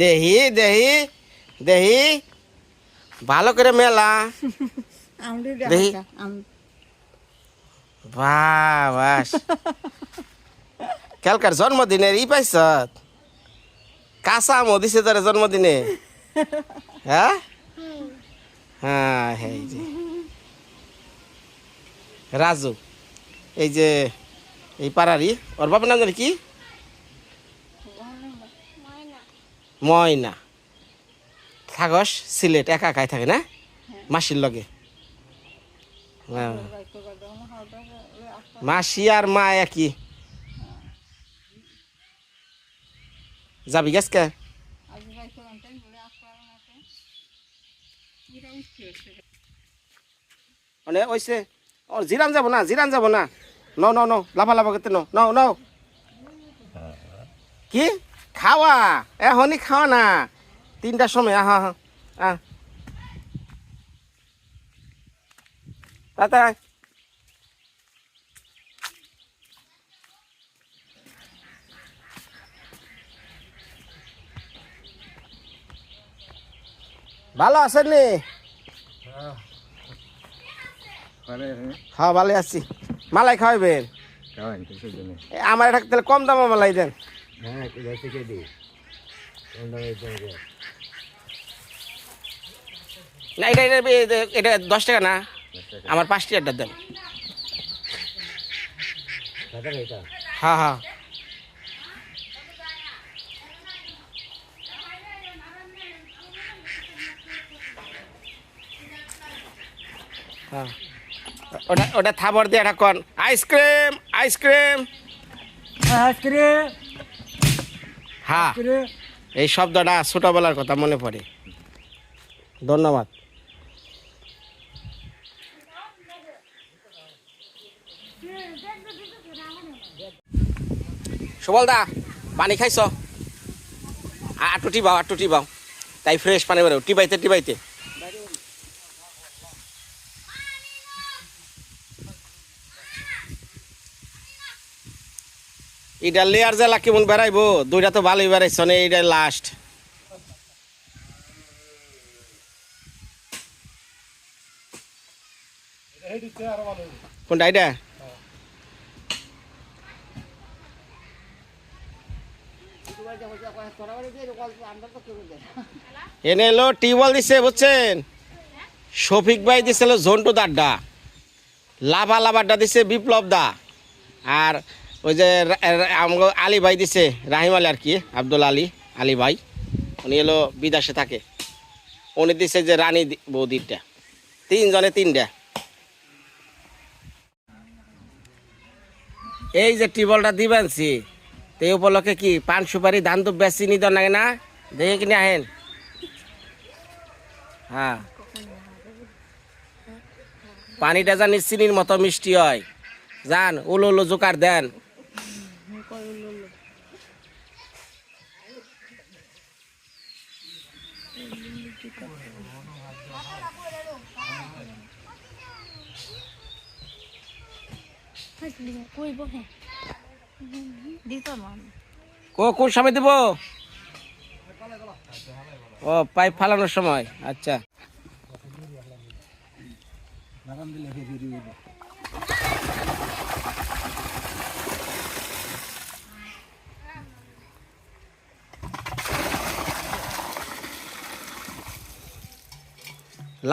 দেহি দেহি দেহি। ভালো করে মেলা। দেখা বাস কালকার জন্মদিনের ই পাইছ? কাঁচা আমও দিছে তোর জন্মদিনে? হ্যাঁ? হ্যাঁ এই যে। রাজু এই যে এই পাড়ারই ওর বাবার নাম জানি কি? ময়না। থাকস সিলেট একা একাই থাকে না? মাসির লগে। হ্যাঁ। মাসি আর মা একই। যাবি গেছকে মানে ওইসে ও জিরান যাব না জিরান যাব না। ন ন ন লাফা লাফা করতে ন ন ন কি? খাওয়া। এখনই খাওয়া না। তিনটার সময় আহা আহ তাড়াতাড়ি ভালো আছেন নি? হ্যাঁ ভালো আছি। মালাই খাওয়াবেন এ, আমার এটা তাহলে কম দামে মালাই দেন। না এটা এটা এটা- এটা দশ টাকা না। আমার পাঁচ টাকাটা দেন। হ্যাঁ হ্যাঁ। হ্যাঁ। ওটা ওটা থাবর দিয়ে এটা কন আইসক্রিম আইসক্রিম হ্যাঁ এই শব্দটা ছোটবেলার কথা মনে পড়ে। ধন্যবাদ। সুবল দা পানি খাইছ? আটুটি টিবাও আটু বাও। তাই ফ্রেশ পানি বেরো টিবাইতে টিবাইতে এটা লেয়ার জেলা কেমন বেড়াইবো? দুইটা তো ভালোই বেড়াইছ না এইটা লাস্ট কোনটা, এটা? এনে এলো টিউবওয়েল দিছে, বুঝছেন? শফিক ভাই দিছিল ঝন্টু দাড্ডা লাভা লাভারটা দিছে, বিপ্লব দা। আর ওই যে রা- আলী ভাই দিছে, রাহিম আলী আর কি, আব্দুল আলী আলী ভাই। উনি এলো বিদেশে থাকে। উনি দিছে যে রানী বৌদিটা তিনজনে তিনটা। এই যে টিবলটা দিবেন সি তো উপলক্ষে কি পান সুপারি, ধান তো বেশি নিত না? দেখে কিনে আহেন। হ্যাঁ। পানিটা জানি চিনির মতো মিষ্টি হয়। যান, উলো উলো জোকার দেন। কোন সময় পাইপ ফালানোর সময় আচ্ছা।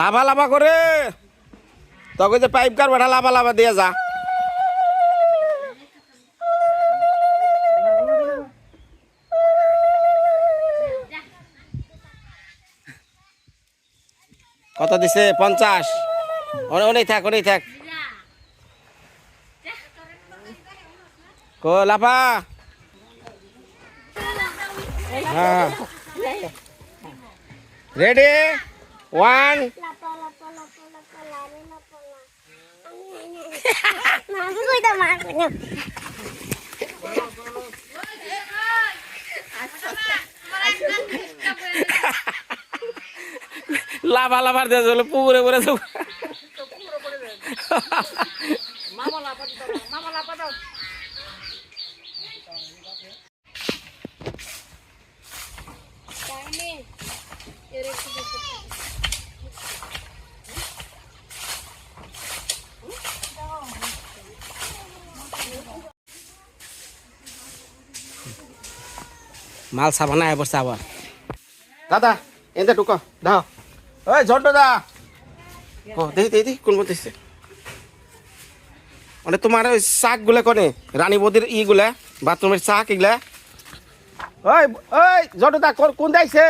লাভা লাভা করে। তখন যে পাইপ কার বাটা লাভা লাভা দিয়ে যা। কত দিছে পঞ্চাশ অনে- অনেক থাক অনেক থাক কো লাফা হ্যাঁ রেডি ওয়ান লাভা লাভার দিয়ে চলে পুকুরে পরে যাব মাল সাবানা বসে আবার দাদা এতে ঢুকো দাও। ওই ঝন্টু দা। ও দেখি দেখি দেখি কোন মধ্যে মানে তোমার ওই শাকগুলা কনে? রানী বদির ই গুলা বাথরুমের শাক এগুলা। ওই ওই ঝন্টু দা কোন- দাইছে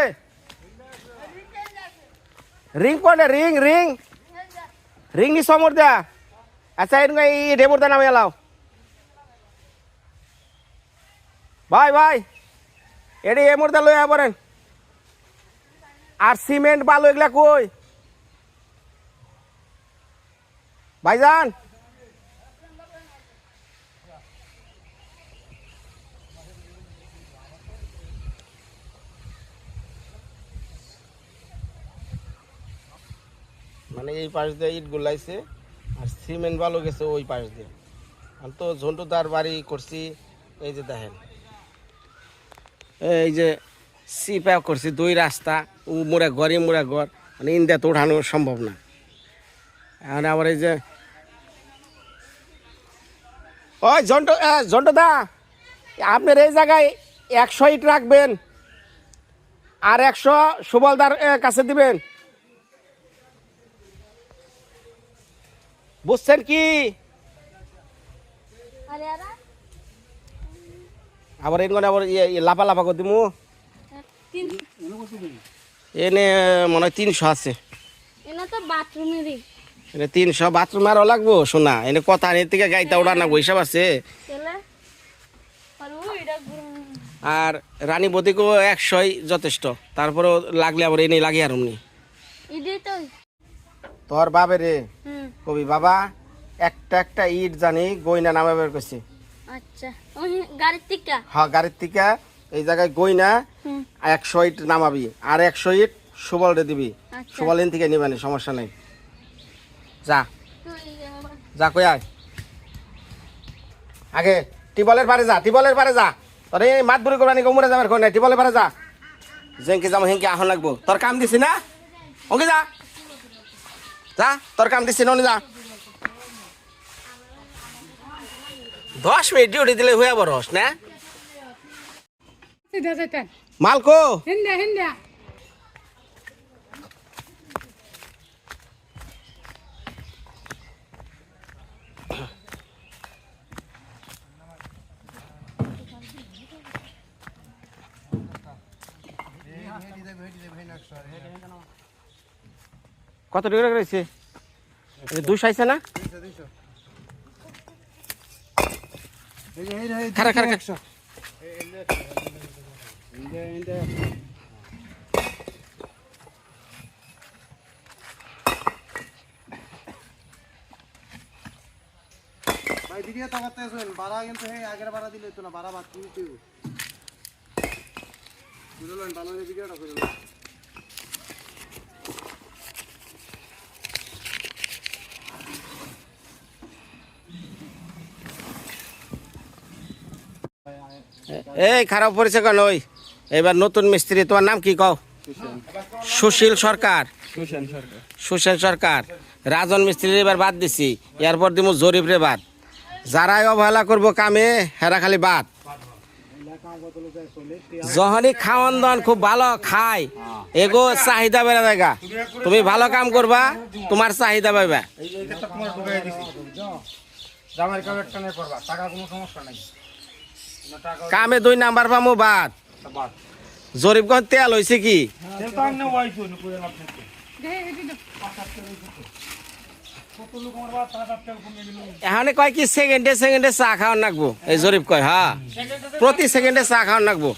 রিং কোনে? Ring ring. রিং নি সমর দা। আচ্ছা এরকম এই ডেবর দা নামে এলাও। ভাই ভাই। এটি এ মুহূর্তে লইয়া পড়েন আর সিমেন্ট বালু এগুলা কই? ভাইজান। মানে এই পাশ দিয়ে ইট গুলাইছে আর সিমেন্ট বালু গেছে ওই পাশ দিয়ে। আমি তো ঝন্টুদার বাড়ি করছি এই যে দেখেন। এই যে সিপা করছি দুই রাস্তা ও মোড়ে ঘরে মোড়ে ঘর মানে ইন্ডিয়া তো উঠানো সম্ভব না। এখন আবার এই যে ওই জন্ট জন্ট দা আপনার এই জায়গায় একশো ইট রাখবেন আর একশো সুবলদার কাছে দিবেন। বুঝছেন কি? আবার এগুলো আবার ইয়ে ইয়ে লাফা লাফা করে দিমু। তিন এনে মনে হয় তিনশো আছে। এনা তিনশো বাথরুম আরও লাগবো শোনা। এনে কথা এর থেকে গাইতে ওড়া না হিসাব আছে। আর রানী বদিকেও একশোই যথেষ্ট। তারপরেও লাগলে আবার এনে লাগে আর অমনি। তোর বাবে রে। কবি বাবা একটা একটা ইট জানি গইনা নামে বের করছি। আচ্ছা। গাড়ির টিকা হ্যাঁ গাড়ির থেকে। এই জায়গায় গইনা না একশো ইট নামাবি আর একশো ইট সুবলরে দিবি। আচ্ছা। সুবলিন থেকে নিবানি সমস্যা নেই। যা। যা কই আয়। আগে টিবলের পারে যা টিবলের পারে যা। তোর এই মাত বুড়ি করবানি কমরে যাবার কোন নাই টিবলের পারে যা। জেঙ্কে যাব হেঙ্কে আহন লাগবো। তোর কাম দিছি না? ওকে যা। যা তোর কাম দিছি না যা। দশ মিনিট ডিউটি দিলে হয়ে বরস না. মালকো? Hendak, hendak. কত টাকা রয়েছে? দুশো আইছে না? খারা খারা খারা। ভাই ভিডিও তো করতে কিন্তু হে আগের বাড়া দিলে তো না বাড়া বাদ কিন্তু বুঝলেন, ভালো করে করে এই, খারাপ পড়েছে কেন ওই? এবার নতুন মিস্ত্রি তোমার নাম কি কও? সুশীল সরকার। সুশীল সরকার। রাজন মিস্ত্রি এবার বাদ দিছি। এরপর দিব জরিফ রে বাদ। যারাই অবহেলা করব কামে হেরা খালি বাদ। যখনই খাওয়ান দাওয়ান খুব ভালো খায় এগো চাহিদা বেড়ে জায়গা তুমি ভালো কাম করবা তোমার চাহিদা পাইবা। কামে দুই নাম্বার পামু বাদ। জরিফগঞ্জ তেল হয়েছে কি? এখানে কয় কি সেকেন্ডে সেকেন্ডে চা খাওয়ান নাকবো। এই জরিফ কয় হ্যাঁ প্রতি সেকেন্ডে চা খাওয়ান নাকবো?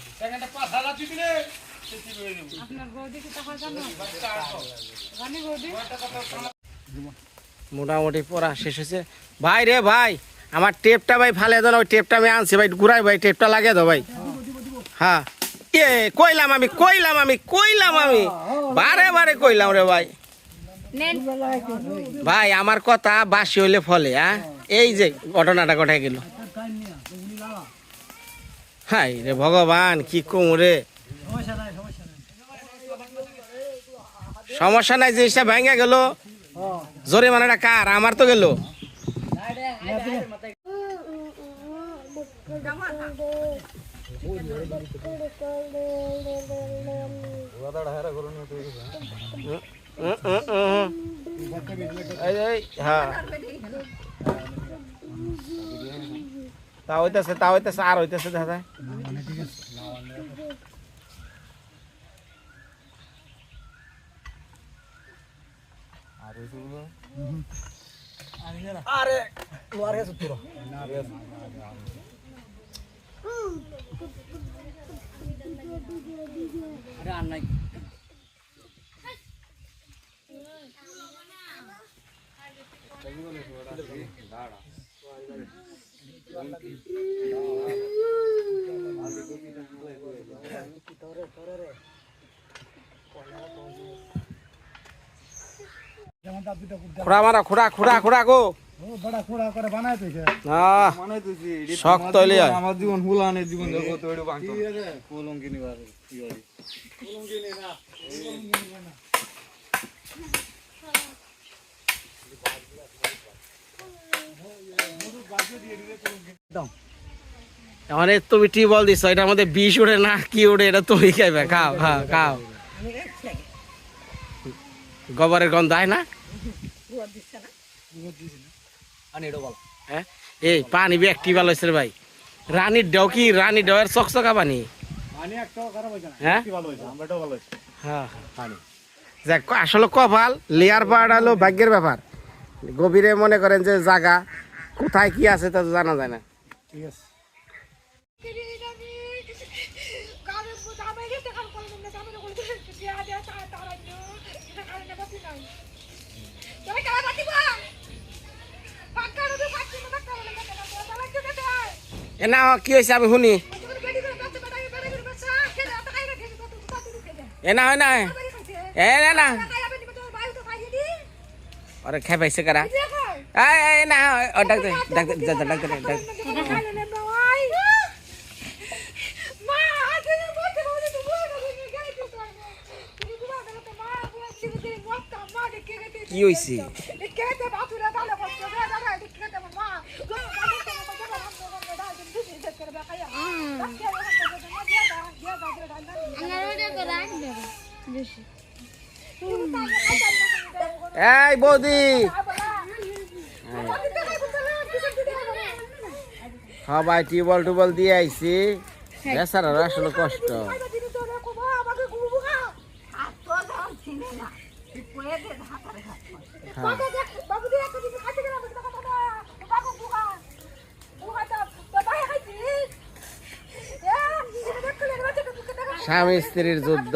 মোটামুটি পড়া শেষ হয়েছে ভাই রে ভাই, আমার টেপটা ভাই ফালে দাও টেপটা আমি আনছি ভাই ঘুরাই ভাই টেপটা লাগিয়ে দাও ভাই। হ্যাঁ। এ কইলাম আমি কইলাম আমি কইলাম আমি। বারে বারে কইলাম রে ভাই। ভাই আমার কথা বাসি হইলে ফলে হ্যাঁ এই যে ঘটনাটা ঘটে গেল। হাই রে ভগবান কি কম রে। সমস্যা নাই জিনিসটা ভেঙে গেল। জোরে মানে কার? আমার তো গেল। হ্যাঁ তা হইতেছে তা হইতেছে আর হইতেছে দেখা যায় খুড়া মারা খুড়া খুড়া খুড়া গো। হয়। হয় মানে তুমি টিউবওয়েল দিছ? এটার মধ্যে বিষ উড়ে না কি উড়ে এটা তুমি খাইবে খাও খাও খাও। গোবরের গন্ধ হয় না? হ্যাঁ? এই পানি বি একটি ভালো হয়েছে ভাই রানীর দেও কি রানীর দেওয়ার চকচকা পানি মানে হ্যাঁ হ্যাঁ যাক আসলে কপাল লেয়ার পাওয়াটা হলো ভাগ্যের ব্যাপার গভীরে মনে করেন যে জায়গা কোথায় কি আছে তা জানা যায় না ঠিক আছে এ না, কি হয়েছে আমি শুনি। এ হয় না। এ না না। আরে খেয়ে পাইছে কারা? এই না ডাক্তার ডাক্তার ডাক্তার কি হয়েছে এই বৌদি। সবাই টিউবওয়েল টুবল দিয়ে আইছি। বেচারার আসলে কষ্ট। স্বামী স্ত্রীর যুদ্ধ।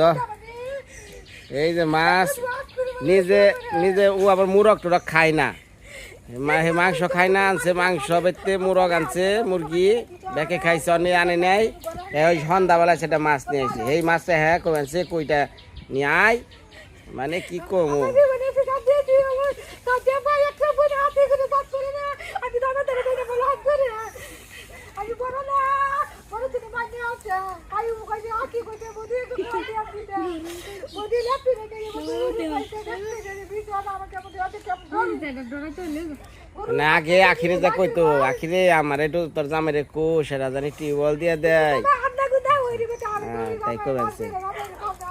এই যে মাছ, নিজে নিজে ও আবার মুরগ টুরগ খায় না। হে মাংস খায় না, আনছে মাংস বেতে মুরগ আনছে, মুরগি দেখে খাইছে, অনেক আনে নেই। ওই সন্ধ্যাবেলা সেটা মাছ নিয়ে আসছে এই মাছটা হ্যাঁ আনছে কইটা নিয়ে আয়। মানে কি কমু? মানে আগে আখিরে যা কইতো আখিরে আমার একটু তোর জামের কো সেটা জানি টিউবওয়েল দিয়ে দেয়। হ্যাঁ, তাই কমেছে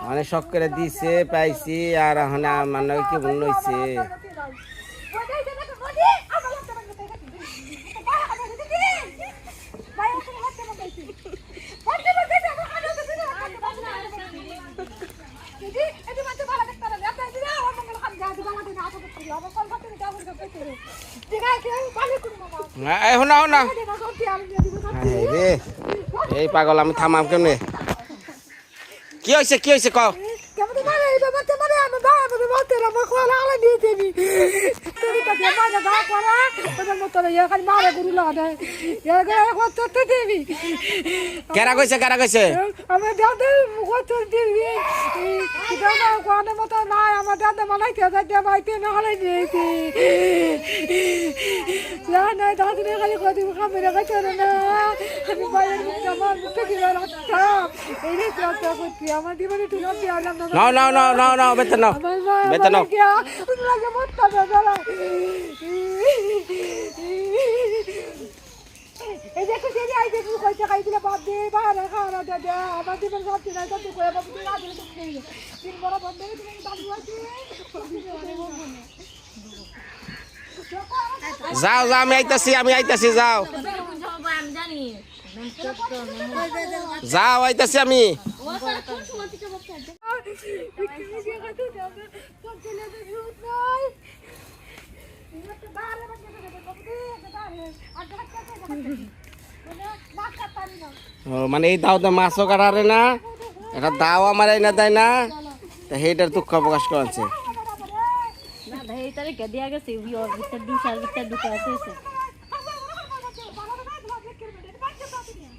অনেক শখ করে দিছে পাইছি আর এখন আমার নয় কি ভুল হয়েছে এই শোনা শোনা হায় রে এই পাগল আমি থামাম কেমনে? কি হয়েছে কি হয়েছে কও কেমন মানে এই ব্যাপারটা মানে আমার বাবা আমাকে বলতে আমার খোলা আলা দিয়ে দেবি তুই তো দিয়ে মাঝে গা করা ওদের মতো ইয়ে খালি মারে গুরু লাগে এর গায়ে কত তো দিবি। কেরা কইছে কেরা কইছে? আমার দাদা কত দিবি। দাদা কোয়ানের মতো নাই আমার দাদা মানাইতে যাইতে মাইতে না হলে দিয়েছি না না দাদা খালি কত খাবে রে কাছে না। আমি বাইরের মুখটা আমার মুখটা দিয়ে রাখতাম। এই রে চেষ্টা করছি আমার দিবারে তুই না না। নাও নাও নাও বেতন নাও বেতন নাও লাগে মরতে দাদা দেখো সেই আই দেখো কইতে খাই দিলে বাদ দে বাহারা খাওয়া দে দে আমার দিবেন সব দিন আইতা তুই কইবা তুই না দিলে তুই খেয়ে তিন বড় বন্ধ হয়ে তুমি দাদু আছে যাও যাও আমি আইতাছি আমি আইতাছি যাও। আমি জানি। যাও আইতাছি আমি ও স্যার কোন সময় থেকে বলতে ও, মানে এই দাও তো মাছও কাটারে না এটা দাও আমার না দেয় না তা সেইটার দুঃখ প্রকাশ করেছে।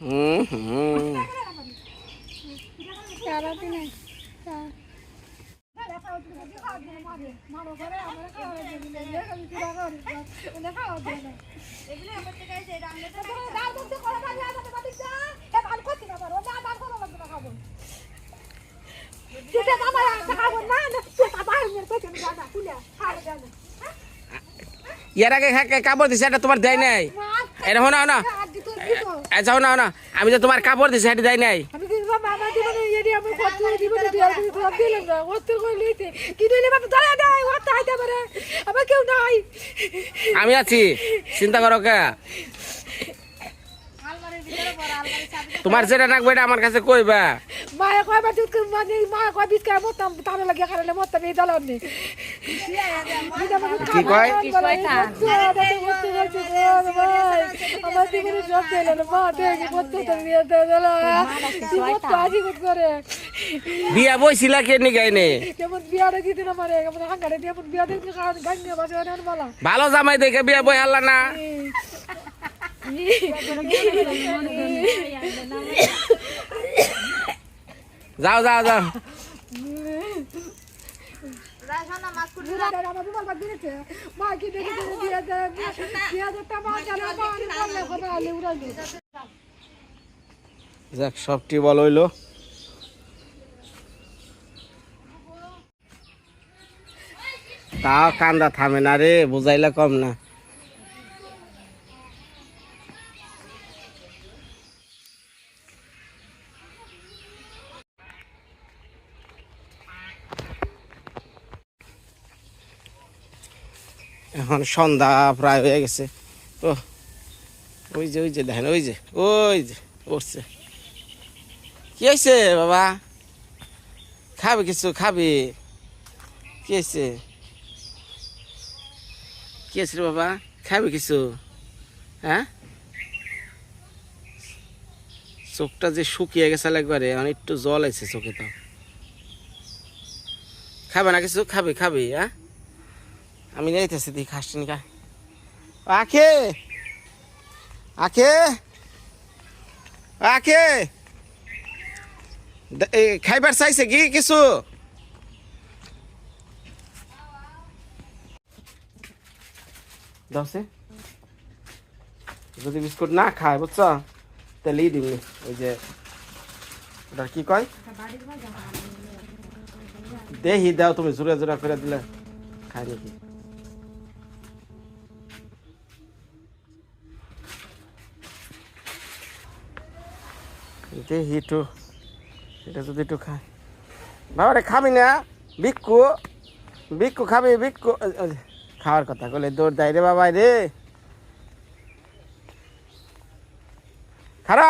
হুম হুম। ইয়ার আগে খা- কাপড় দিছে এটা তোমার দেয় নাই। এটা হো না। না আচ্ছা হো না। আমি যে তোমার কাপড় দিছি সেটা দেয় নাই। দিবেন এডি আমি কত দিবেন দিয়ে আমি সব দিলাম না কত কই লইতে? কি দিলে বাবা দেয় পারে। আমার কেউ নাই। আমি আছি চিন্তা করো কে? তোমার যেটা রাখবে এটা আমার কাছে কইবা। মায়া কয় বা দুধ মানে মায়া কয় বিস্কা মতাম তারে লাগে কারণে মতাম এই দলন নি। কি কয়? বিয়ে বইছিলা কে নি গাইনে? ভালো জামাই দেখে বিয়া বই হারলা না? যাও যাও যাও। যাক সবটি বল হইল। তাও কান্দা থামে না রে বুঝাইলে কম না। এখন সন্ধ্যা প্রায় হয়ে গেছে। ও ওই যে ওই যে দেখেন, ওই যে ওই যে উঠছে কি হয়েছে বাবা? খাবি কিছু? খাবি? কি হয়েছে? কি হয়েছে বাবা? খাবি কিছু? হ্যাঁ? চোখটা যে শুকিয়ে গেছে একবারে এখন একটু জল আছে চোখে তো। খাবে না কিছু? খাবি খাবি হ্যাঁ? আমি যাইতেছি দি খাসটি নি আখে! আখে! আখে! খাইবার চাইছে কি কিছু? দশে যদি বিস্কুট না খায়, বুঝছ? তাহলে ই দিবি ওই যে ওটা কি কয়? দেহি, দাও তুমি, জোরে জোরে করে দিলে। খায় নাকি? দেহি একটু এটা যদি একটু খায় বাবা রে খাবি না? বিক্কু বিক্কু খাবি এ, খাওয়ার কথা বলে দৌড় দেয় রে বাবা রে। খারা।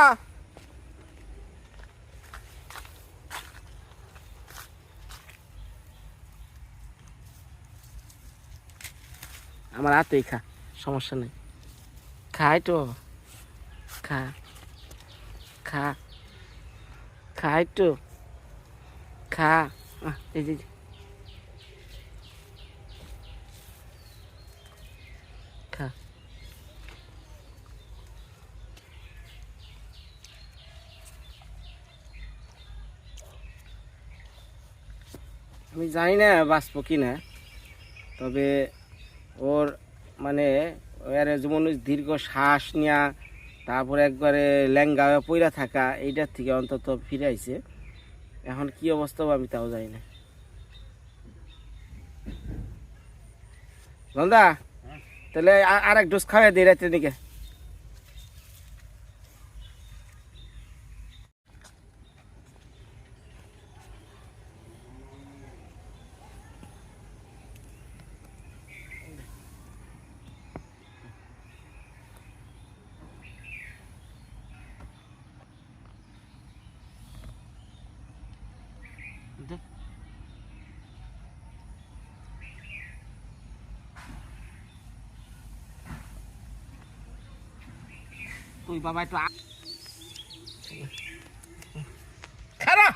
আমার হাতেই খা সমস্যা নেই। খাই তো খা। খা। খা। একটু খা খা। আমি জানি না বাঁচব কি না, তবে ওর মানে এর যেমন দীর্ঘ শ্বাস নেওয়া তারপরে একবারে ল্যাঙ্গা পইরা থাকা, এইটার থেকে অন্তত ফিরে আইছে। এখন কি অবস্থা আমি তাও জানি না। নন্দা, তাহলে আর এক ডোজ খাওয়া দিই রাত্রে দিকে। তুই বাবা একটু খারাপ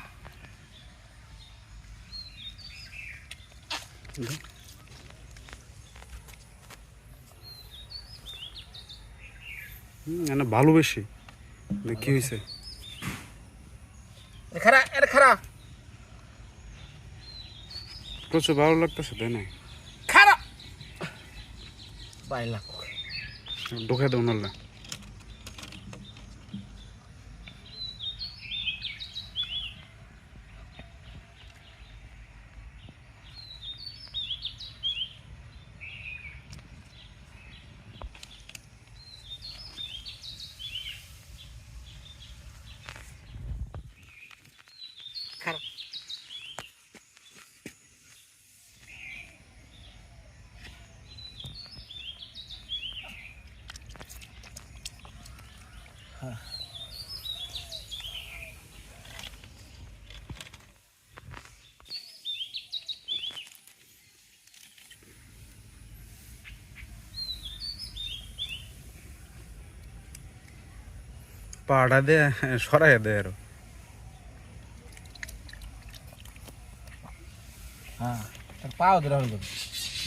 না ভালোবেসি কি হয়েছে প্রচুর ভালো লাগতেছে তাই না? খারাপ বাইলা ঢোকে দেও নাহলে খারাপ পাড়া দে সরাই দে আরও। হ্যাঁ পাও করবি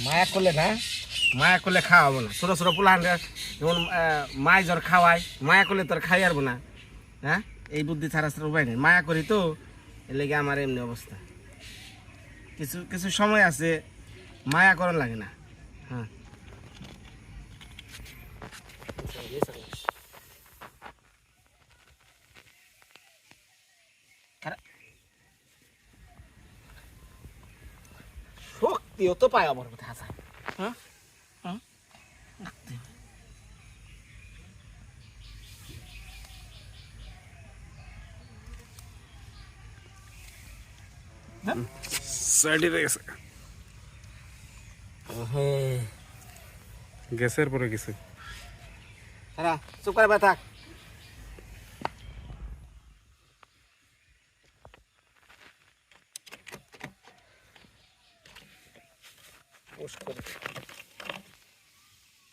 মায়া করলে না? মায়া করলে খাওয়াবো না ছোটো ছোটো পোলাহান যেমন মায় জ্বর খাওয়ায়, মায়া করলে তোর খাই আরবো না হ্যাঁ? এই বুদ্ধি ছাড়া ছাড়া উপায় নেই। মায়া করি তো, এর লেগে আমার এমনি অবস্থা। কিছু কিছু সময় আছে, মায়া করার লাগে না। হ্যাঁ। শক্তিও তো পায় আমার কথা আছে হ্যাঁ? সাইডে গেছে গ্যাসের পরে গেছে চুপ করে ব্যথা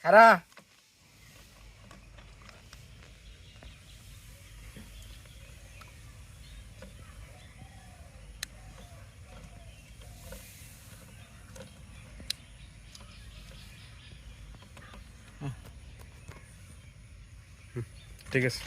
খারা ঠিক আছে।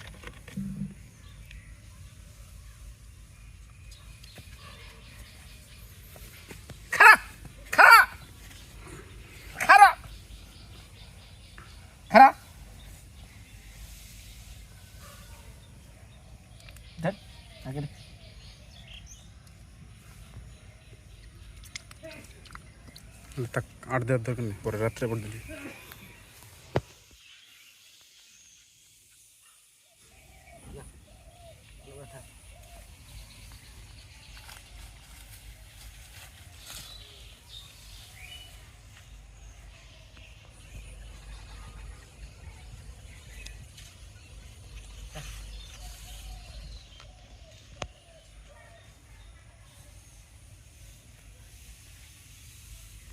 আট দেওয়ার দরকার নেই পরে রাত্রে পর দিলি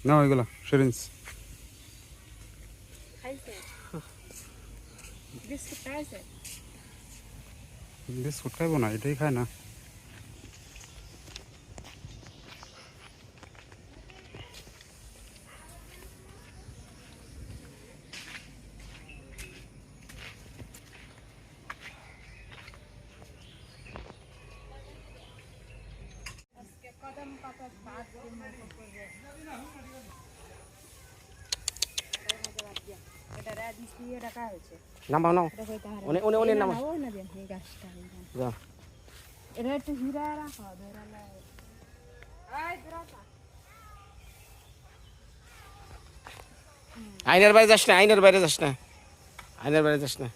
না ওইগুলা সিরিঞ্জ বিস্কুট খাইবো না এটাই খায় না। নামাও নাও। উনি উনি উনি নামাও যাও এটা একটু হিরা রাখো ধরা আইনের বাইরে যাস না আইনের বাইরে যাস না। আইনের বাইরে যাস না।